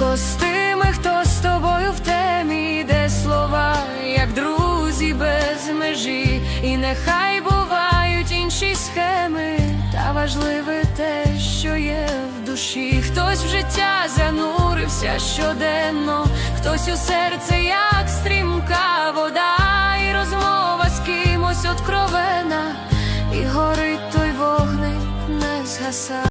Легко з тими, хто з тобою в темі, де слова, як друзі без межі, і нехай бувають інші схеми, та важливе те, що є в душі. Хтось в життя занурився щоденно, хтось у серце, як стрімка вода, і розмова з кимось откровена, і горить той вогник не згасає.